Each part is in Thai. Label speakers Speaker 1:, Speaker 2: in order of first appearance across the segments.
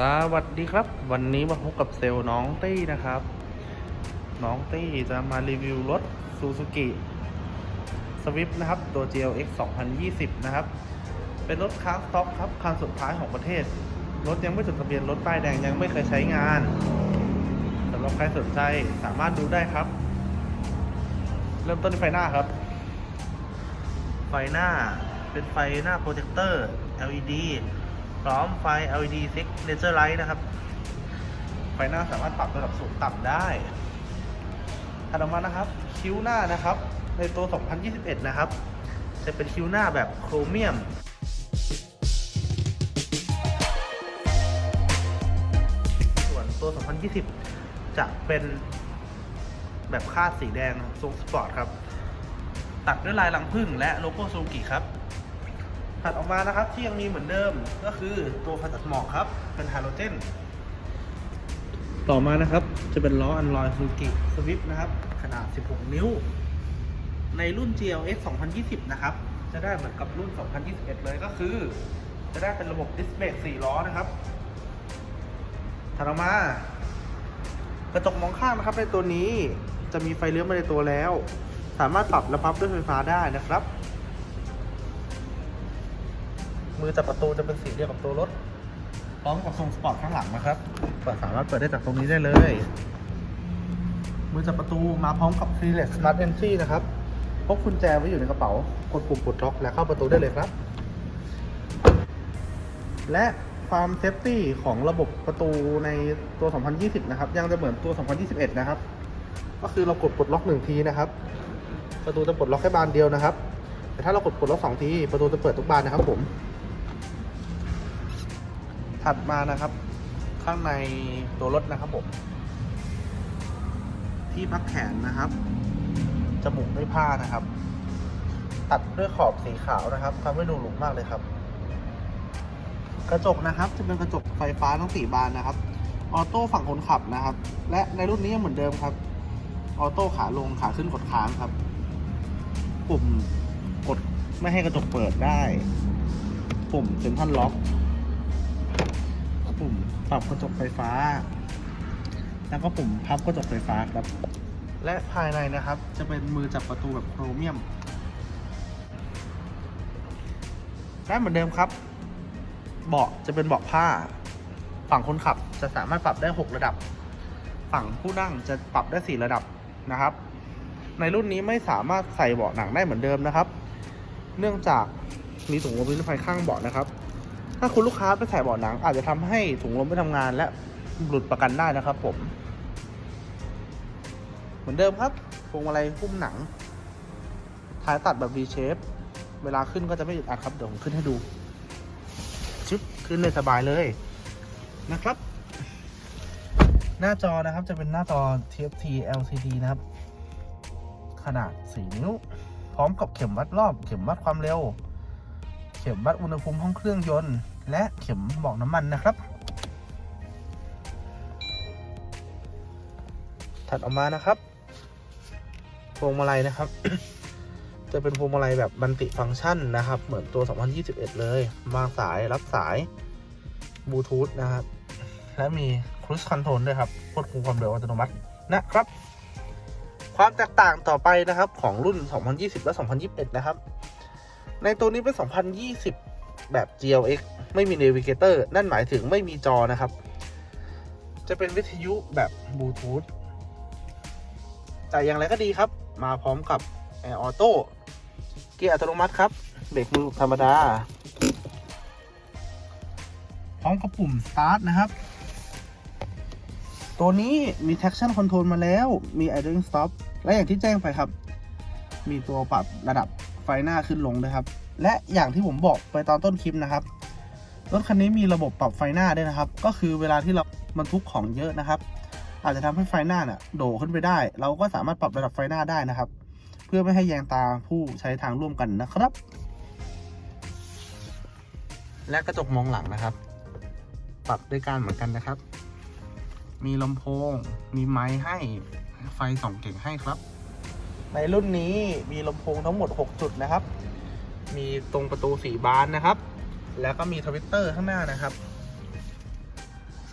Speaker 1: สวัสดีครับ วันนี้มาพบกับเซลล์น้องตี้นะครับ น้องตี้จะมารีวิวรถ Suzuki Swift นะครับ ตัว GLX 2020 นะครับ เป็นรถค้างสต็อกครับคันสุดท้ายของประเทศ รถยังไม่จดทะเบียนรถป้ายแดงยังไม่เคยใช้งานสำหรับใครสนใจสามารถดูได้ครับ เริ่มต้นที่ไฟหน้าครับ ไฟหน้าเป็นไฟหน้าโปรเจคเตอร์ LED พร้อมไฟ LED Signature Light นะครับ ไฟหน้าสามารถปรับระดับสูงต่ำได้ถัดออกมานะครับ คิ้วหน้านะครับ ในตัว 2021 นะครับ จะเป็นคิ้วหน้าแบบโครเมียมส่วนตัว 2020 จะเป็นแบบคาดสีแดงทรงสปอร์ตครับ ตัดด้วยลายลังพึ่งและโลโก้ซูกิครับ ถัดออกมานะครับที่ยังมีเหมือนเดิมก็คือตัวฟันตัดหมอกครับ เป็นฮาโลเจน ต่อมานะครับจะเป็นล้ออันลอยซูกิสวิฟนะครับ ขนาด 16 นิ้ว ในรุ่น GLX 2020 นะครับ จะได้เหมือนกับรุ่น 2021 เลยก็คือ จะได้เป็นระบบดิสเบรก4ล้อนะครับถัดออกมากระจกมองข้างนะครับในตัวนี้จะมีไฟเลี้ยวมาในตัวแล้ว สามารถปรับและพับด้วยไฟฟ้าได้นะครับ มือจับประตูจะเป็นสีเดียวกับตัวรถ พร้อมกับทรงสปอร์ตข้างหลังนะครับเปิดสามารถเปิดได้จากตรงนี้ได้เลย มือจับประตูมาพร้อมกับ Keyless Smart Entry นะครับพกกุญแจไว้อยู่ในกระเป๋ากดปุ่มปลดล็อกและเข้าประตูได้เลยครับ และความเซฟตี้ของระบบประตูในตัว 2020 นะครับ ยังจะเหมือนตัว 2021 นะครับ ก็คือเรากดปลดล็อกหนึ่งทีนะครับ ประตูจะปลดล็อกแค่บานเดียวนะครับ แต่ถ้าเรากดปลดล็อกสองที ประตูจะเปิดทุกบานนะครับผม ถัดมานะครับ ข้างในตัวรถนะครับผม ที่พักแขนนะครับ จมูกด้วยผ้านะครับ ตัดด้วยขอบสีขาวนะครับทำให้ดูหรูมากเลยครับ กระจกนะครับ จะเป็นกระจกไฟฟ้าทั้งสี่บานนะครับ ออโต้ฝั่งคนขับนะครับ และในรุ่นนี้เหมือนเดิมครับ ออโต้ขาลงขาขึ้นกดค้างครับ ปุ่มกดไม่ให้กระจกเปิดได้ ปุ่มเซ็นทรัลล็อก ปุ่มปรับกระจกไฟฟ้า แล้วก็ปุ่มพับกระจกไฟฟ้าครับ และภายในนะครับจะเป็นมือจับประตูแบบโครเมียมและเหมือนเดิมครับ เบาะจะเป็นเบาะผ้า ฝั่งคนขับจะสามารถปรับได้ 6 ระดับ ฝั่งผู้นั่งจะปรับได้ 4 ระดับนะครับ ในรุ่นนี้ไม่สามารถใส่เบาะหนังได้เหมือนเดิมนะครับ เนื่องจากมีถุงลมนิรภัยข้างเบาะนะครับ ถ้าคุณลูกค้าไปใส่เบาะหนัง อาจจะทำให้ถุงลมไม่ทำงานและหลุดประกันได้นะครับผม เหมือนเดิมครับพวงมาลัยหุ้มหนัง ท้ายตัดแบบ V shape เวลาขึ้นก็จะไม่อึดอัดครับเดี๋ยวผมขึ้นให้ดูชึบขึ้นเลยสบายเลยนะครับ หน้าจอนะครับจะเป็นหน้าจอ TFT LCD นะครับ ขนาด 4 นิ้ว พร้อมกับเข็มวัดรอบ เข็มวัดความเร็ว เข็มวัดอุณหภูมิห้องเครื่องยนต์ และเข็มบอกน้ำมันนะครับ ถัดออกมานะครับ พวงมาลัยนะครับ จะเป็นพวงมาลัยแบบบันติฟังก์ชันนะครับ เหมือนตัว 2021 เลย วางสายรับสายบลูทูธนะครับ และมีครู i คอนโทรลด้วยครับควบคุมความเร็วอัตโนมัตินะครับ ความแตกต่างต่อไปนะครับของรุ่น 2020 และ 2021 นะครับ ในตัวนี้เป็น 2020 แบบ GLX ไม่มี Navigator นั่นหมายถึงไม่มีจอนะครับ จะเป็นวิทยุแบบบลูทูธแต่อย่างไรก็ดีครับ มาพร้อมกับ Air Auto เกียร์อัตโนมัติครับ เบรกมือธรรมดา พร้อมกับปุ่ม Start นะครับ ตัวนี้มี traction control มาแล้ว มี idling stop และอย่างที่แจ้งไปครับ มีตัวปรับระดับไฟหน้าขึ้นลงด้วยครับ และอย่างที่ผมบอกไปตอนต้นคลิปนะครับ รถคันนี้มีระบบปรับไฟหน้าด้วยนะครับ ก็คือเวลาที่เราบรรทุกของเยอะนะครับ อาจจะทำให้ไฟหน้าเนี่ยโดขึ้นไปได้ เราก็สามารถปรับระดับไฟหน้าได้นะครับ เพื่อไม่ให้แยงตาผู้ใช้ทางร่วมกันนะครับ และกระจกมองหลังนะครับ ปรับด้วยการเหมือนกันนะครับ มีลำโพง มีไม้ให้ไฟส่องเก่งให้ครับ ในรุ่นนี้มีลำโพงทั้งหมด 6 จุดนะครับ มีตรงประตูสีบานนะครับ แล้วก็มีทวิตเตอร์ข้างหน้านะครับ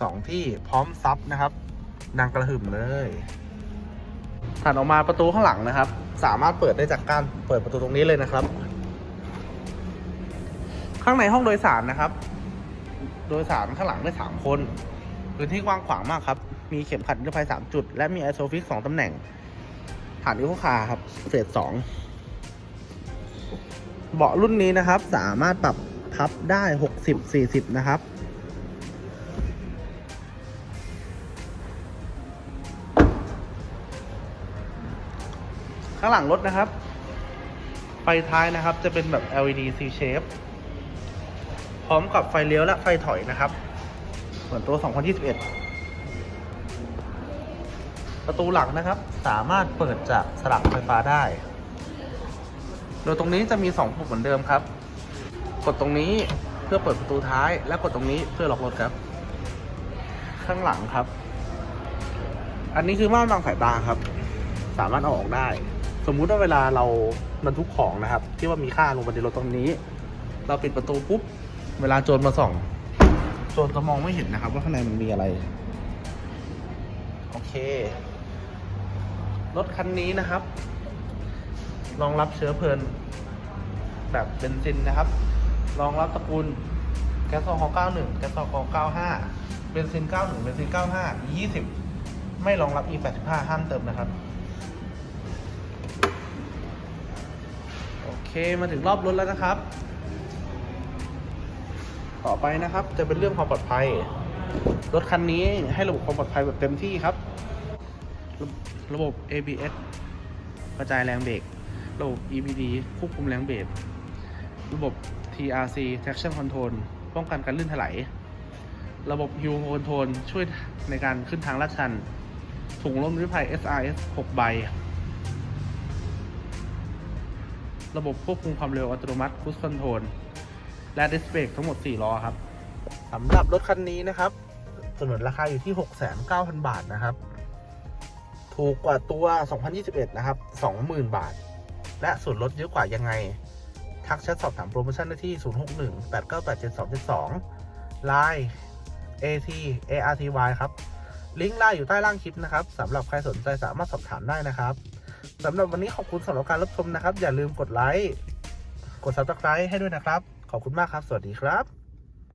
Speaker 1: สองที่พร้อมซับนะครับดังกระหึ่มเลยถัดออกมาประตูข้างหลังนะครับ สามารถเปิดได้จากการเปิดประตูตรงนี้เลยนะครับ ข้างในห้องโดยสารนะครับ โดยสารข้างหลังได้สามคนพื้นที่กว้างขวางมากครับ มีเข็มขัดนิรภัยสามจุด และมีไอโซฟิกสองตำแหน่ง ฐานอีโคคาครับเฟสสองเบาะรุ่นนี้นะครับ สามารถปรับ พับได้หกสิบสี่สิบนะครับ ข้างหลังรถนะครับ ไฟท้ายนะครับจะเป็นแบบ LED C shape พร้อมกับไฟเลี้ยวและไฟถอยนะครับเหมือนตัว 2021 ประตูหลังนะครับ สามารถเปิดจากสลักไฟฟ้าได้ โดยตรงนี้จะมี 2 ปุ่มเหมือนเดิมครับ กดตรงนี้เพื่อเปิดประตูท้าย และกดตรงนี้เพื่อล็อกรถครับ ข้างหลังครับ อันนี้คือม่านบังสายตาครับ สามารถเอาออกได้ สมมุติว่าเวลาเราบรรทุกของนะครับ ที่ว่ามีค่าลงบนในรถตรงนี้ เราปิดประตูปุ๊บ เวลาโจรมาส่องโจรจะมองไม่เห็นนะครับ ว่าข้างในมันมีอะไร โอเค รถคันนี้นะครับรองรับเชื้อเพลิงแบบเบนซินนะครับ รองรับตระกูลแก๊สโซฮอล์91 แก๊สโซฮอล์95 เบนซิน 91 เบนซิน 95 E20 ไม่รองรับ E85 ห้ามเติมนะครับ โอเคมาถึงรอบรถแล้วนะครับ ต่อไปนะครับจะเป็นเรื่องความปลอดภัย รถคันนี้ให้ระบบความปลอดภัยแบบเต็มที่ครับ ระระบบ ABS กระจายแรงเบรก ระบบ EPD ควบคุมแรงเบรก ระบบ TRC traction control ป้องกันการลื่นถลายระบบ Hill Control ช่วยในการขึ้นทางลาดชัน ถุงลมนิรภัย SRS 6 ใบ ระบบควบคุมความเร็วอัตโนมัติ Cruise Control และดิสเบรกทั้งหมด 4 ล้อครับสำหรับรถคันนี้นะครับสนนราคาอยู่ที่ 6,900 บาทนะครับ ถูกกว่าตัว 2021 นะครับ 20,000 บาท และส่วนลดเยอะกว่ายังไง ทักแชทสอบถามโปรโมชั่นได้ที่ 0618987272 Line AT ARTY ครับ ลิงก์ไลน์อยู่ใต้ล่างคลิปนะครับสำหรับใครสนใจสามารถสอบถามได้นะครับสำหรับวันนี้ขอบคุณสำหรับการรับชมนะครับ อย่าลืมกดไลค์ กด subscribe ให้ด้วยนะครับ ขอบคุณมากครับ สวัสดีครับ